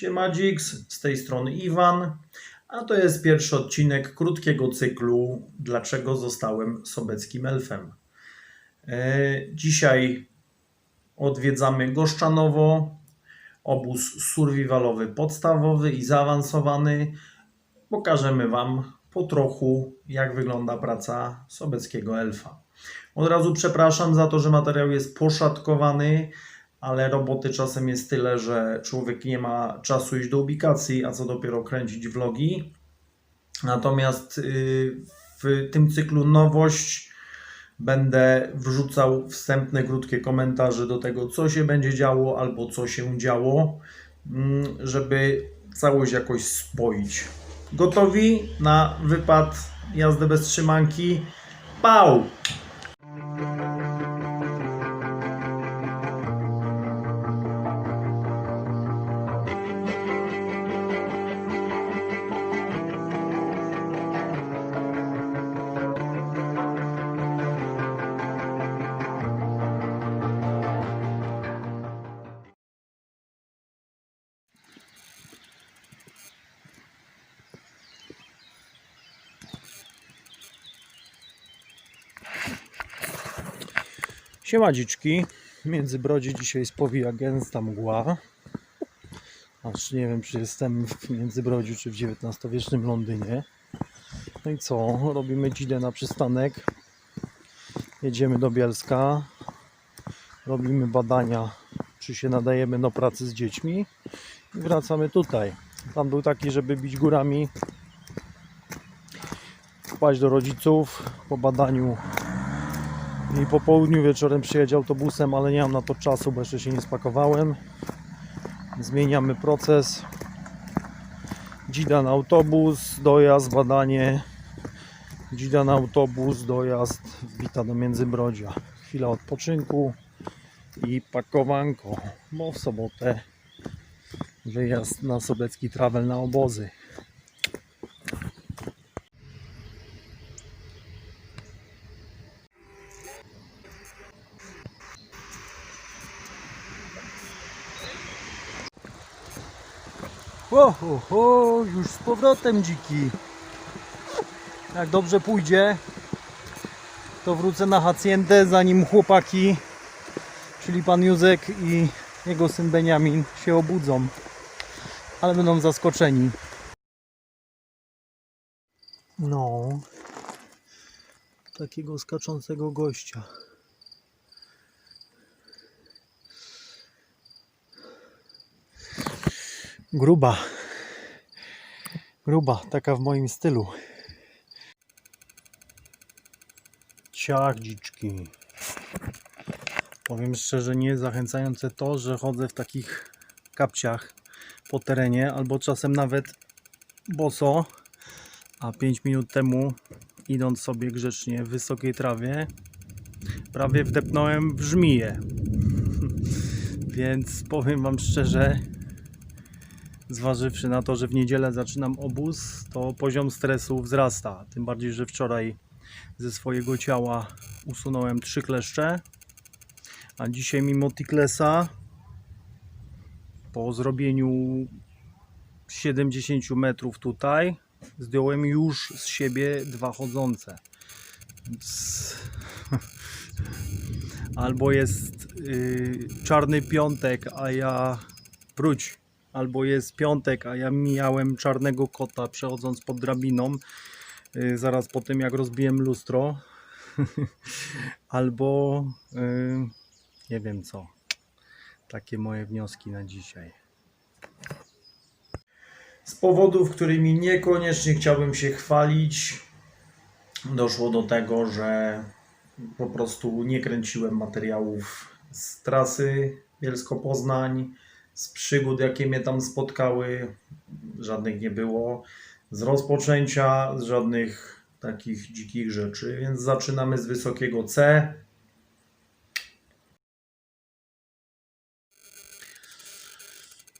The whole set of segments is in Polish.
Siema z tej strony Iwan, a to jest pierwszy odcinek krótkiego cyklu Dlaczego zostałem sobeckim elfem. E, Dzisiaj odwiedzamy Goszczanowo, obóz survivalowy podstawowy i zaawansowany. Pokażemy Wam po trochu, jak wygląda praca sobeckiego elfa. Od razu przepraszam za to, że materiał jest poszatkowany, ale roboty czasem jest tyle, że człowiek nie ma czasu iść do ubikacji, a co dopiero kręcić vlogi. Natomiast y, w tym cyklu nowość będę wrzucał wstępne, krótkie komentarze do tego, co się będzie działo albo co się działo, mm, żeby całość jakoś spoić. Gotowi na wypad, jazdę bez trzymanki? Siema dziczki. Między brodzi dzisiaj spowija gęsta mgła. Aż nie wiem, czy jestem w Międzybrodziu, czy w XIX-wiecznym Londynie. No i co? Robimy dzidę na przystanek. Jedziemy do Bielska. Robimy badania, czy się nadajemy do pracy z dziećmi. I wracamy tutaj. Plan był taki, żeby bić górami, wpaść do rodziców po badaniu i po południu wieczorem przyjechać autobusem, ale nie mam na to czasu, bo jeszcze się nie spakowałem. Zmieniamy proces. Dzida na autobus, dojazd, badanie. Dzida na autobus, dojazd, wbita do Międzybrodzia. Chwila odpoczynku i pakowanko, bo w sobotę wyjazd na sobecki travel na obozy. Ho, ho, ho, już z powrotem dziki. Jak dobrze pójdzie, to wrócę na hacjentę, zanim chłopaki, czyli pan Józek i jego syn Beniamin się obudzą. Ale będą zaskoczeni. No, takiego skaczącego gościa. Gruba. Gruba, taka w moim stylu. Ciach dziczki. Powiem szczerze, nie zachęcające to, że chodzę w takich kapciach po terenie, albo czasem nawet boso, a 5 minut temu, idąc sobie grzecznie w wysokiej trawie, prawie wdepnąłem w żmiję. Więc powiem Wam szczerze, zważywszy na to, że w niedzielę zaczynam obóz, to poziom stresu wzrasta. Tym bardziej, że wczoraj ze swojego ciała usunąłem trzy kleszcze, a dzisiaj mimo Tiklesa po zrobieniu 70 metrów tutaj zdjąłem już z siebie dwa chodzące. Więc... Albo jest yy, czarny piątek, a ja wróć albo jest piątek, a ja mijałem czarnego kota przechodząc pod drabiną yy, zaraz po tym jak rozbiłem lustro. Albo yy, nie wiem co. Takie moje wnioski na dzisiaj. Z powodów, którymi niekoniecznie chciałbym się chwalić doszło do tego, że po prostu nie kręciłem materiałów z trasy Bielsko-Poznań z przygód, jakie mnie tam spotkały, żadnych nie było. Z rozpoczęcia, z żadnych takich dzikich rzeczy, więc zaczynamy z wysokiego C.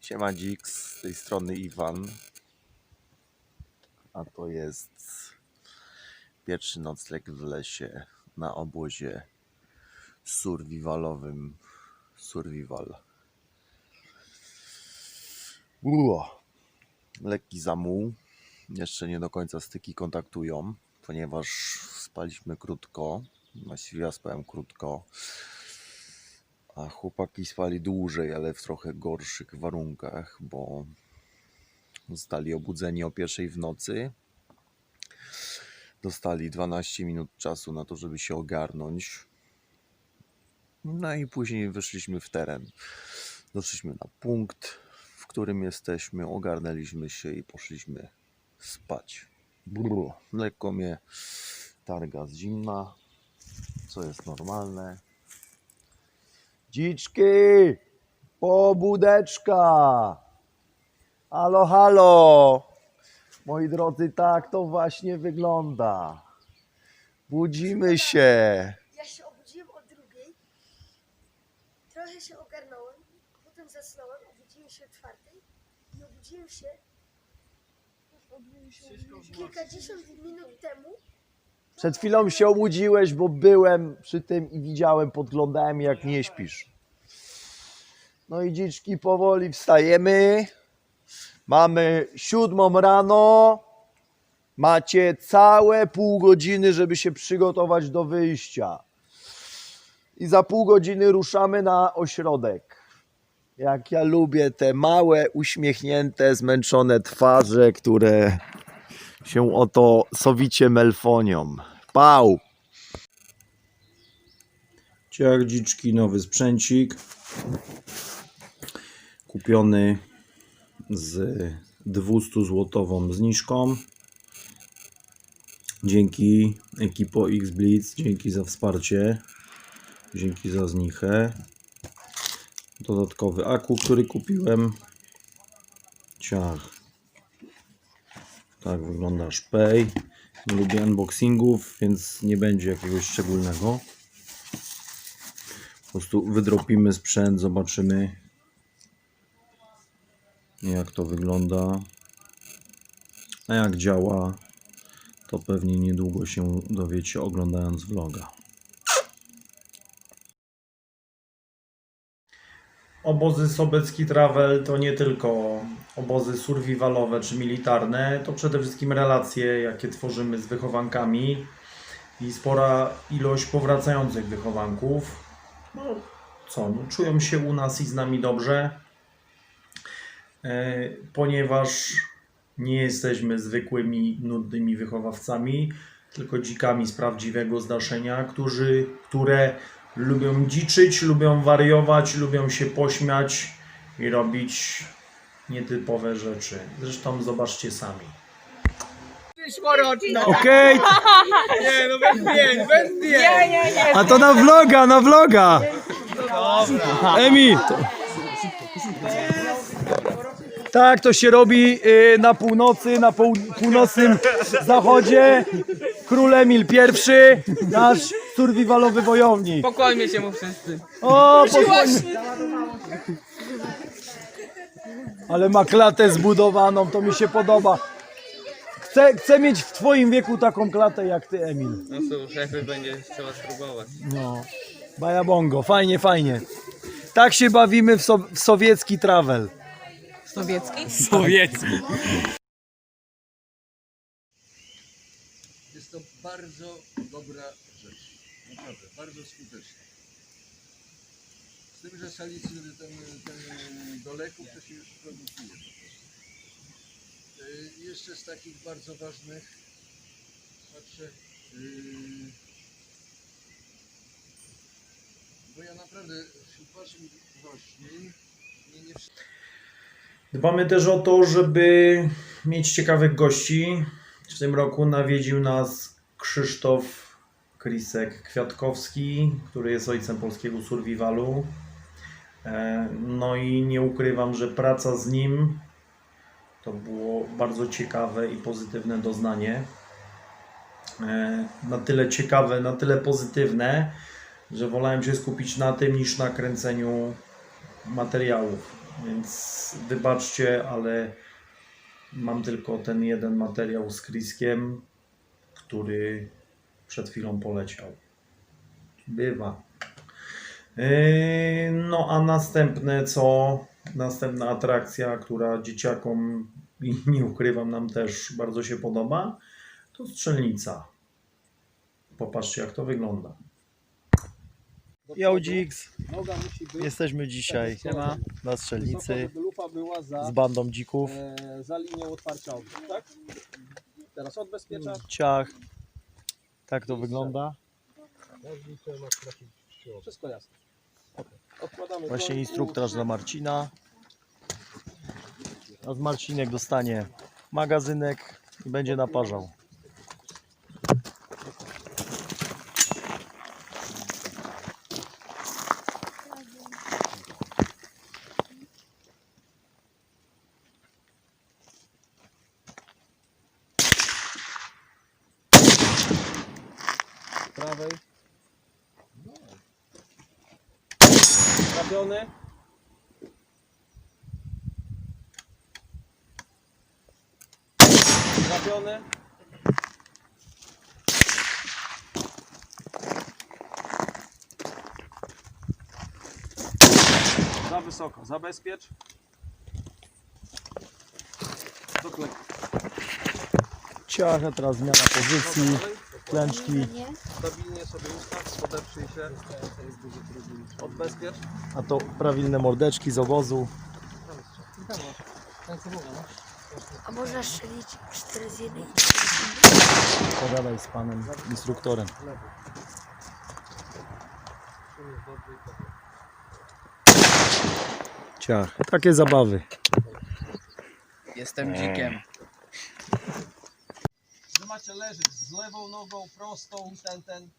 Siema Dix, z tej strony Iwan. A to jest pierwszy nocleg w lesie na obozie survivalowym Survival. Uo. Lekki zamuł. Jeszcze nie do końca styki kontaktują, ponieważ spaliśmy krótko. Właściwie ja spałem krótko. A chłopaki spali dłużej, ale w trochę gorszych warunkach, bo zostali obudzeni o pierwszej w nocy. Dostali 12 minut czasu na to, żeby się ogarnąć. No i później wyszliśmy w teren. Doszliśmy na punkt, którym jesteśmy, ogarnęliśmy się i poszliśmy spać. Brr, lekko mnie targa z zimna, co jest normalne. Dziczki! Pobudeczka! Halo, halo! Moi drodzy, tak to właśnie wygląda. Budzimy się. Ja się obudziłem o drugiej, trochę się ogarnąłem, potem zasnąłem, obudziłem się o czwartej i obudziłem się kilkadziesiąt minut temu. Przed chwilą się obudziłeś, bo byłem przy tym i widziałem, podglądałem jak nie śpisz. No i dziczki, powoli wstajemy. Mamy siódmą rano. Macie całe pół godziny, żeby się przygotować do wyjścia. I za pół godziny ruszamy na ośrodek. Jak ja lubię te małe, uśmiechnięte, zmęczone twarze, które się oto sowicie melfonią. Pał! Ciach dziczki, nowy sprzęcik. Kupiony z 200 złotową zniżką. Dzięki ekipo X Blitz, dzięki za wsparcie, dzięki za znichę. Dodatkowy aku, który kupiłem. Ciach. Tak wygląda szpej. Nie lubię unboxingów, więc nie będzie jakiegoś szczególnego. Po prostu wydropimy sprzęt, zobaczymy jak to wygląda. A jak działa, to pewnie niedługo się dowiecie oglądając vloga. Obozy Sobecki Travel to nie tylko obozy survivalowe czy militarne, to przede wszystkim relacje, jakie tworzymy z wychowankami i spora ilość powracających wychowanków. No co, no, czują się u nas i z nami dobrze, e, ponieważ nie jesteśmy zwykłymi, nudnymi wychowawcami, tylko dzikami z prawdziwego zdarzenia, którzy, które lubią dziczyć, lubią wariować, lubią się pośmiać i robić nietypowe rzeczy. Zresztą zobaczcie sami. Szmoroczno. Okej, Nie, no bez zdjęć, bez zdjęć. Nie, nie, nie. a to na vloga, na vloga! Emil! Tak to się robi y, na północy, na pół, północnym zachodzie. Król Emil I, nasz survivalowy wojownik. Pokojmy się mu wszyscy. O, spokojnie. Ale ma klatę zbudowaną, to mi się podoba. Chcę, chcę mieć w twoim wieku taką klatę jak ty, Emil. No cóż, jakby będzie trzeba spróbować. No, bajabongo, fajnie, fajnie. Tak się bawimy w, so, w sowiecki travel. Sowiecki? Sowiecki. Jest to bardzo dobra. Naprawdę, bardzo skuteczna. Z tym, że salicyny ten, ten do leków to się już produkuje po prostu. Y, Jeszcze z takich bardzo ważnych patrzę, y, bo ja naprawdę wśród waszych roślin nie, nie Dbamy też o to, żeby mieć ciekawych gości. W tym roku nawiedził nas Krzysztof Krisek-Kwiatkowski, który jest ojcem polskiego survivalu. E, No i nie ukrywam, że praca z nim to było bardzo ciekawe i pozytywne doznanie. E, Na tyle ciekawe, na tyle pozytywne, że wolałem się skupić na tym niż na kręceniu materiałów. Więc wybaczcie, ale mam tylko ten jeden materiał z Kriskiem, który przed chwilą poleciał. Bywa. Yy, No a następne co Następna atrakcja, która dzieciakom i nie ukrywam nam też bardzo się podoba, to strzelnica. Popatrzcie jak to wygląda. Musi być. jesteśmy dzisiaj na strzelnicy z bandą dzików. e, za linią otwarcia ognia, tak? Teraz odbezpieczasz. Ciach. Tak to wygląda. Wszystko jasne. Odkładamy Właśnie instruktaż dla Marcina. A z Marcinek dostanie magazynek i będzie naparzał. Za wysoko, zabezpiecz. Doklej. Ciach, a teraz zmiana pozycji, klęczki. Stabilnie sobie ustaw, podeprzyj się. Odbezpiecz. A to prawilne mordeczki z obozu. A można strzelić 4 z 1 Pogadaj z panem instruktorem. Takie zabawy. Jestem dzikiem. Wy macie leżeć z lewą nogą, prostą, ten, ten.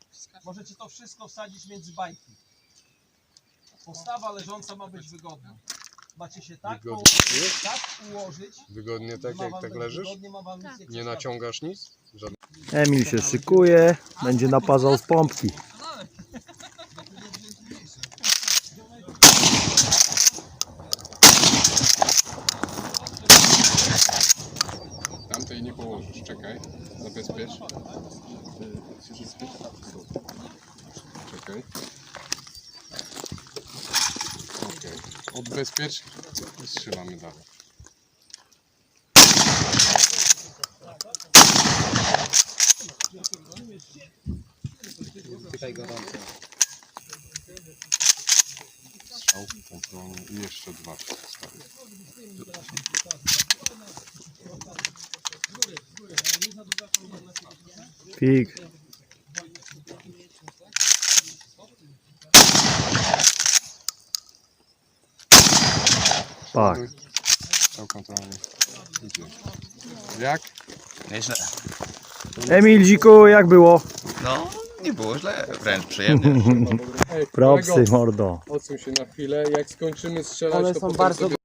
Możecie to wszystko wsadzić między bajki. Postawa leżąca ma być wygodna. Macie się tak, Wygodnie. położyć, tak ułożyć, Wygodnie tak ma jak wam tak leżysz? wygodnie, ma wam nic nie naciągasz nic? Żadnych. Emil się szykuje, będzie naparzał z pompki. Tamtej nie położysz, czekaj. Zabezpiecz. Czekaj. Okej. Odbezpiecz i strzelamy dalej. Pytaj gorąco. Strzał, kontrolny i jeszcze dwa się zostawię. Strzał kontrolny. Idzie. Jak? Nieźle. Emil, dziku, jak było? No, nie było źle, wręcz przyjemnie. Ej, Propsy, mordo. Odsuń się na chwilę. Jak skończymy strzelać, One to są potem bardzo sobie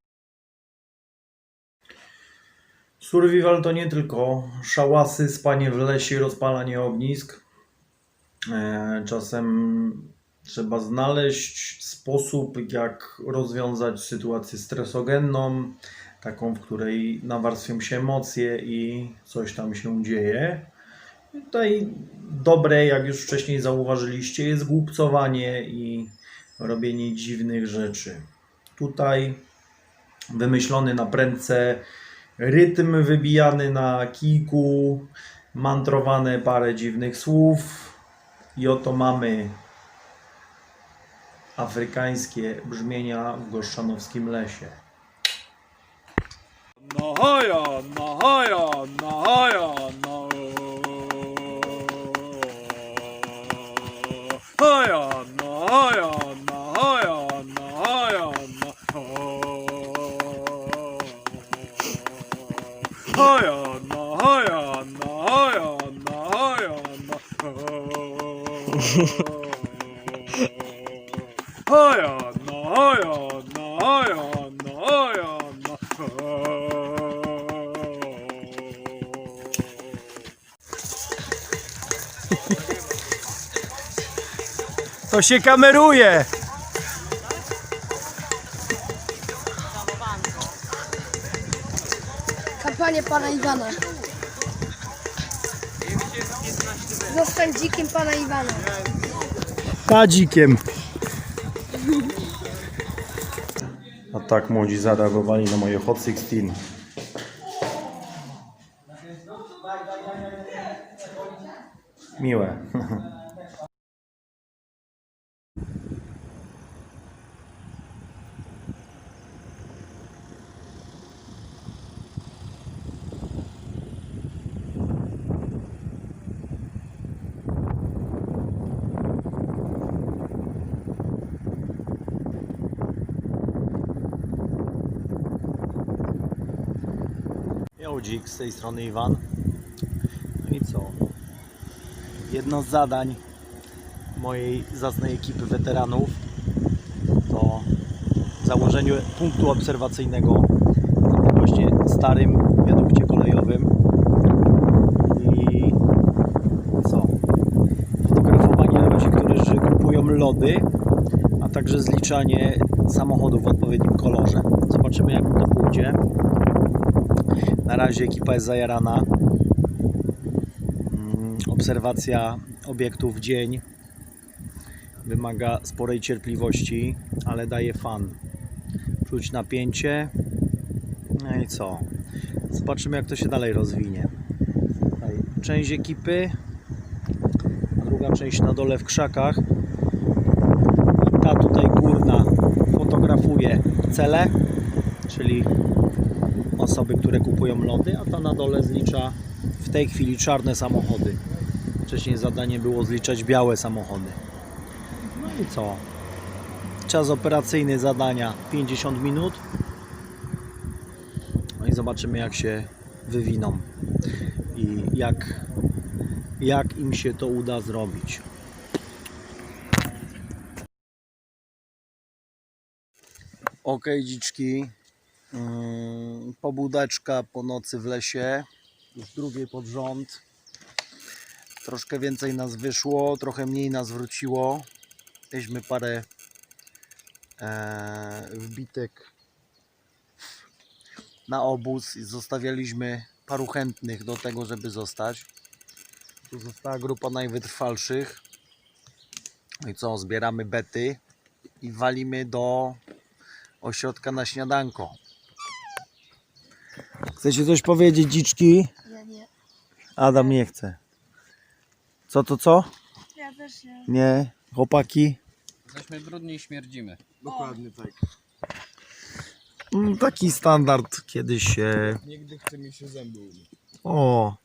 Survival to nie tylko szałasy, spanie w lesie rozpalanie ognisk. E, Czasem trzeba znaleźć sposób, jak rozwiązać sytuację stresogenną, taką, w której nawarstwią się emocje i coś tam się dzieje. I Tutaj dobre, jak już wcześniej zauważyliście, jest głupcowanie i robienie dziwnych rzeczy. Tutaj wymyślony na prędce rytm wybijany na kijku, mantrowane parę dziwnych słów i oto mamy afrykańskie brzmienia w goszczanowskim lesie. No hoja, no hoja, no hoja, no. Hoja, no hoja, no hoja, no hoja, no. Hoja, no hoja, no hoja, no hoja, no To się kameruje! Kampania pana Iwana. Zostań dzikiem pana Iwana. Tadzikiem. A tak młodzi zareagowali na moje Hot 16. Miłe. Jodzik, z tej strony Iwan. No i co? Jedno z zadań mojej zacnej ekipy weteranów to założenie punktu obserwacyjnego na właśnie starym wiadukcie kolejowym i co? Fotografowanie ludzi, którzy kupują lody, a także zliczanie samochodów w odpowiednim kolorze. Zobaczymy jak to pójdzie. Na razie ekipa jest zajarana. Mm, Obserwacja obiektów dzień wymaga sporej cierpliwości, ale daje fan. Czuć napięcie. No i co? Zobaczymy jak to się dalej rozwinie. Część ekipy, druga część na dole w krzakach. Ta tutaj górna fotografuje cele, czyli osoby, które kupują lody, a ta na dole zlicza w tej chwili czarne samochody. Wcześniej zadanie było zliczać białe samochody. No i co? Czas operacyjny zadania 50 minut. No i zobaczymy jak się wywiną i jak, jak im się to uda zrobić. Ok, dziczki. Mm, pobudeczka po nocy w lesie, już drugiej pod rząd. Troszkę więcej nas wyszło, trochę mniej nas wróciło. Weźmy parę e, wbitek na obóz i zostawialiśmy paru chętnych do tego, żeby zostać. Tu została grupa najwytrwalszych. No i co, zbieramy bety i walimy do ośrodka na śniadanko. Chcecie coś powiedzieć, dziczki? Ja nie. Adam nie chce. Co to co? Ja też nie. Nie. Chłopaki? Jesteśmy brudni i śmierdzimy. Dokładnie tak. Mm, Taki standard kiedyś się. Nigdy chce mi się zęby umyć. O.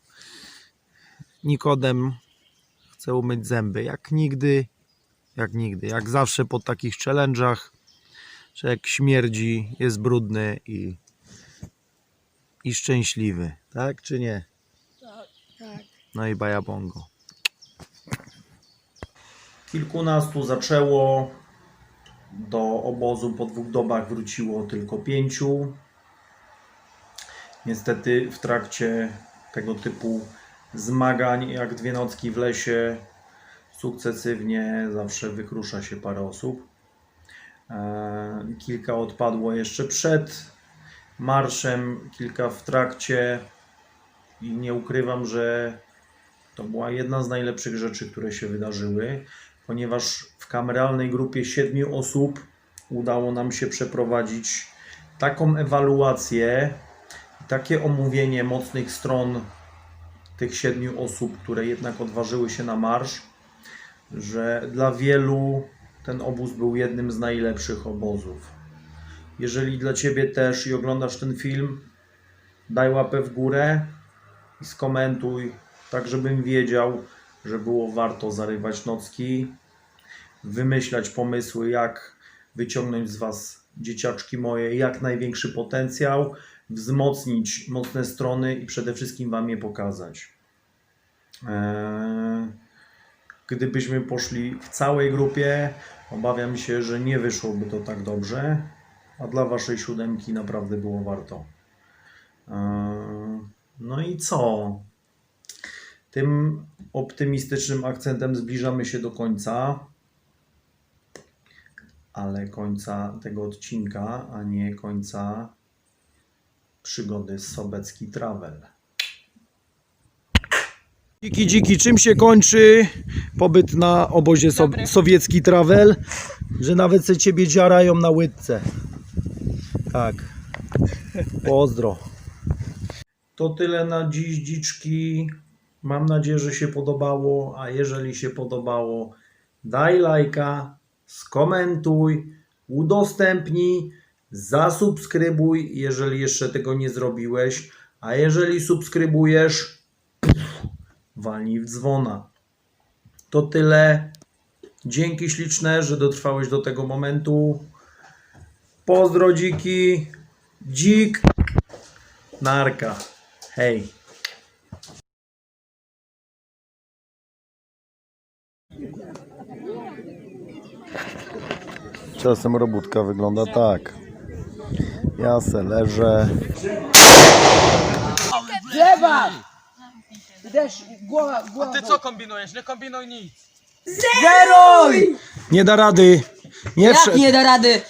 Nikodem chce umyć zęby. Jak nigdy. Jak nigdy. Jak zawsze po takich challenge'ach. Że jak śmierdzi, jest brudny i. I szczęśliwy. Tak czy nie? Tak. No i bajabongo. Kilkunastu zaczęło. Do obozu po dwóch dobach wróciło tylko pięciu. Niestety w trakcie tego typu zmagań, jak dwie nocki w lesie, sukcesywnie zawsze wykrusza się parę osób. E, Kilka odpadło jeszcze przed marszem, kilka w trakcie i nie ukrywam, że to była jedna z najlepszych rzeczy, które się wydarzyły, ponieważ w kameralnej grupie siedmiu osób udało nam się przeprowadzić taką ewaluację, takie omówienie mocnych stron tych siedmiu osób, które jednak odważyły się na marsz, że dla wielu ten obóz był jednym z najlepszych obozów. Jeżeli dla Ciebie też i oglądasz ten film, daj łapę w górę i skomentuj, tak żebym wiedział, że było warto zarywać nocki, wymyślać pomysły, jak wyciągnąć z Was, dzieciaczki moje, jak największy potencjał, wzmocnić mocne strony i przede wszystkim Wam je pokazać. Eee, Gdybyśmy poszli w całej grupie, obawiam się, że nie wyszłoby to tak dobrze, a dla Waszej siódemki naprawdę było warto. Eee, No i co? Tym optymistycznym akcentem zbliżamy się do końca, ale końca tego odcinka, a nie końca przygody z Sobecki Travel. Dziki, dziki, czym się kończy pobyt na obozie so- sowiecki travel, że nawet se ciebie dziarają na łydce. Tak. Pozdro. To tyle na dziś, dziczki. Mam nadzieję, że się podobało, a jeżeli się podobało, daj lajka, skomentuj, udostępnij, zasubskrybuj, jeżeli jeszcze tego nie zrobiłeś, a jeżeli subskrybujesz, walnij w dzwona. To tyle. Dzięki śliczne, że dotrwałeś do tego momentu. Pozdro dziki. Dzik. Narka. Hej. Czasem robótka wygląda tak. Ja se leżę. A ty co kombinujesz? Nie kombinuj nic. Nie da rady. Nie, Jak nie da rady?